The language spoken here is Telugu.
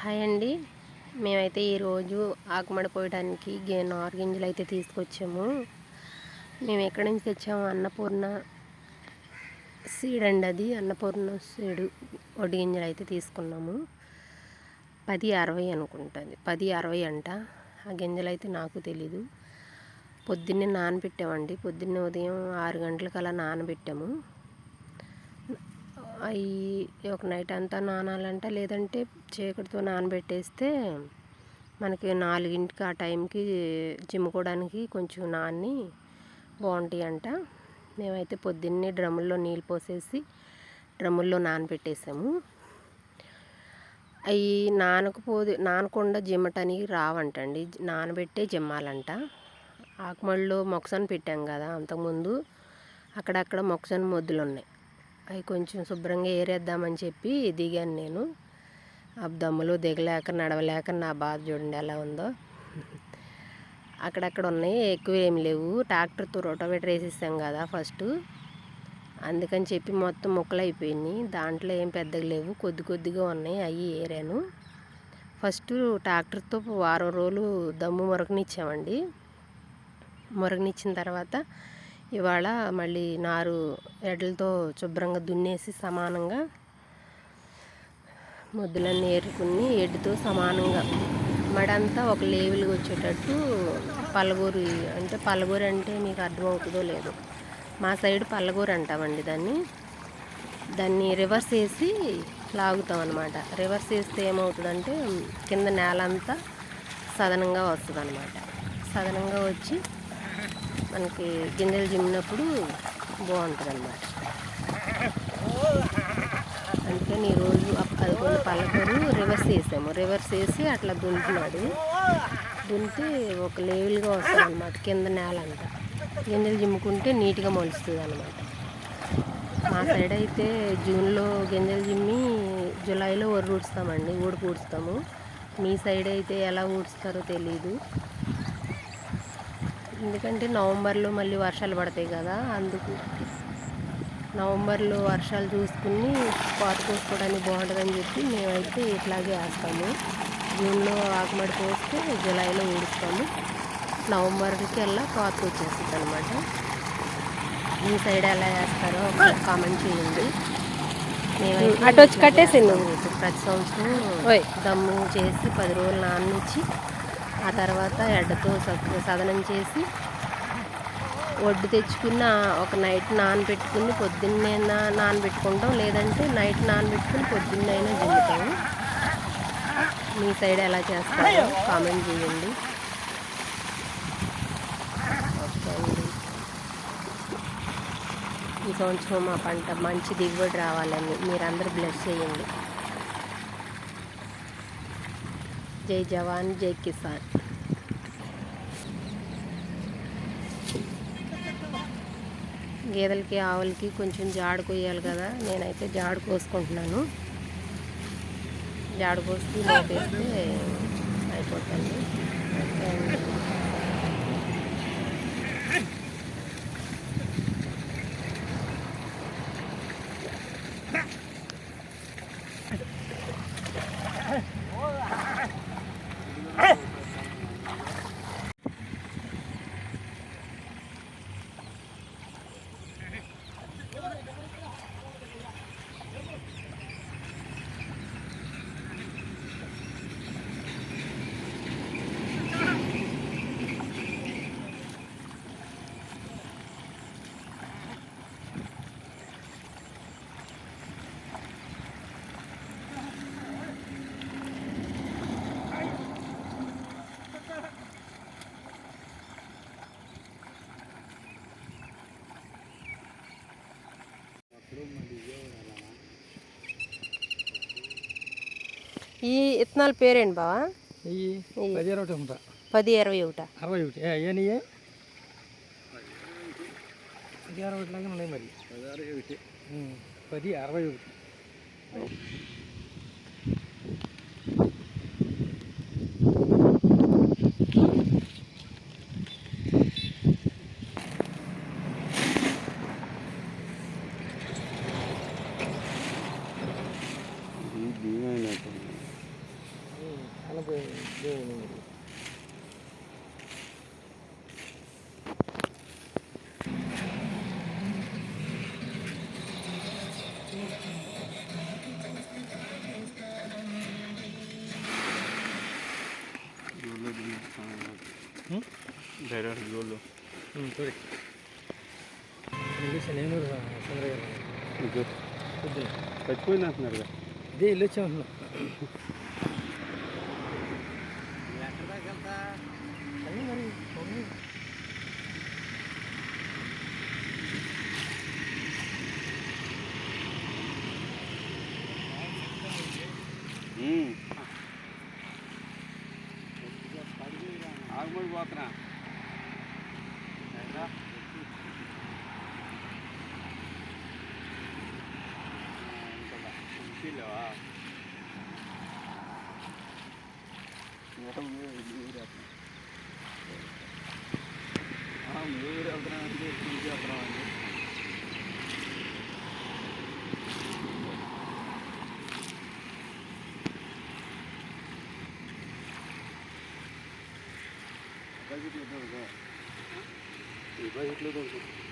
హాయ్ అండి. మేమైతే ఈరోజు ఆకుమడి పోయడానికి గే నారు గింజలు అయితే తీసుకొచ్చాము. మేము ఎక్కడి నుంచి తెచ్చాము? అన్నపూర్ణ సీడ్ అండి అది. అన్నపూర్ణ సీడు వడ్డి గింజలు అయితే తీసుకున్నాము. పది అరవై అనుకుంటుంది. పది అరవై అంట. ఆ గింజలు అయితే నాకు తెలీదు. పొద్దున్నే నానబెట్టామండి. పొద్దున్నే ఉదయం ఆరు గంటలకు అలా నానబెట్టాము. అవి ఒక నైట్ అంతా నానాలంట లేదంటే చీకటితో నానబెట్టేస్తే మనకి నాలుగింటికి ఆ టైంకి జిమ్ముకోవడానికి కొంచెం నాని బాగుంటాయి అంట మేమైతే పొద్దున్నే డ్రమ్ముల్లో నీళ్ళు పోసేసి డ్రమ్ముల్లో నానబెట్టేసాము. అవి నానకపోతే నానకుండా జిమ్మటానికి రావంటండి. నానబెట్టే జిమ్మాలంట. ఆకుమడిలో మొక్కసన పెట్టాం కదా అంతకుముందు అక్కడక్కడ మొక్కసన మొద్దులు ఉన్నాయి అవి కొంచెం శుభ్రంగా ఏరేద్దామని చెప్పి దిగాను నేను. ఆ దమ్ములు దిగలేక నడవలేక నా బాధ చూడండి ఎలా ఉందో. అక్కడక్కడ ఉన్నాయి ఎక్కువ ఏం లేవు. ట్రాక్టర్తో రోటోవేటర్ వేసేసాం కదా ఫస్ట్. అందుకని చెప్పి మొత్తం ముక్కలు అయిపోయినాయి. దాంట్లో ఏం పెద్దగా లేవు. కొద్ది కొద్దిగా ఉన్నాయి అవి ఏరాను. ఫస్ట్ ట్రాక్టర్తో వారం రోజులు దమ్ము మురకనిచ్చామండి మురకనిచ్చిన తర్వాత ఇవాళ మళ్ళీ నారు ఎడ్లతో శుభ్రంగా దున్నేసి సమానంగా ముద్దులన్నీ ఏరుకుని ఎడ్డుతో సమానంగా మడంతా ఒక లేవులుగా వచ్చేటట్టు పల్లగూరు అంటే పల్లగూరు అంటే మీకు అర్థమవుతుందో లేదో. మా సైడ్ పల్లగూరు అంటామండి దాన్ని. దాన్ని రివర్స్ చేసి లాగుతాం అనమాట రివర్స్ చేస్తే ఏమవుతుందంటే కింద నేల అంతా సదనంగా వస్తుంది అనమాట సదనంగా వచ్చి మనకి గింజలు జిమ్మినప్పుడు బాగుంటుంది అన్నమాట అందుకని ఈరోజు పదకొండు పల్లకూరు రివర్స్ చేసాము. రివర్స్ చేసి అట్లా దుంటున్నాడు దుంటే ఒక లేవెల్గా వస్తుంది అనమాట కింద నేల అంతా గింజలు జిమ్ముకుంటే నీట్గా మొలుస్తుంది అనమాట మా సైడ్ అయితే జూన్లో గింజలు జిమ్మి జూలైలో వరి ఊడుస్తామండి ఊడుపు పూడుస్తాము. మీ సైడ్ అయితే ఎలా ఊడుస్తారో తెలీదు. ఎందుకంటే నవంబర్లో మళ్ళీ వర్షాలు పడతాయి కదా అందుకు నవంబర్లో వర్షాలు చూసుకుని కోత కోసుకోవడానికి బాగుంటుందని చెప్పి మేమైతే ఇట్లాగే వేస్తాము. జూన్లో ఆకుమడి పోస్తే జూలైలో ఊడుస్తాము. నవంబర్కి వెళ్ళా కోతకు వచ్చేస్తుంది అనమాట మీ సైడ్ ఎలా వేస్తారో కామెంట్ చేయండి. అటు వచ్చి కట్టేసిండు. ప్రతి సంవత్సరం దమ్ము చేసి పది రోజులు నాననిచ్చి ఆ తర్వాత ఎడ్డతో స- సదనం చేసి ఒడ్డు తెచ్చుకున్న ఒక నైట్ నానబెట్టుకుని పొద్దున్నే నానబెట్టుకుంటాం. లేదంటే నైట్ నానబెట్టుకుని పొద్దున్నైనా జిమ్ముతాము మీ సైడ్ ఎలా చేస్తారో కామెంట్ చేయండి. ఓకే అండి. ఈ సంవత్సరం మా పంట మంచి దిగుబడి రావాలని మీరందరూ బ్లెస్ చేయండి. జై జవాన్ జై కిసాన్. గేదెలకి ఆవులకి కొంచెం జాడు కొయ్యాలి కదా. నేనైతే జాడు కోసుకుంటున్నాను. జాడు కోసి లేపేస్తే అయిపోతుంది. అండ్. ఈ ఇత్తనాల పేరేంటి బావా ఇవి పది ఇరవై ఉంటా పది ఇరవై ఒకట అరవై ఒకటి ఏనియే పది అరవై ఒకటి లాగా ఉన్నాయి మరి పది అరవై ఒకటి గోల్డ్ ఉం, చూడు ఇల్లు నేను చంద్రయ్య గారు పొద్దున చచ్చిపోయింది అంటున్నారు ఇదే ఇల్లు వచ్చామంటున్నా ఆగుబడి పోతున్నా లేవా మీరు వెళ్తున్నా అంటే వెళ్తున్నాం అండి એટલું તો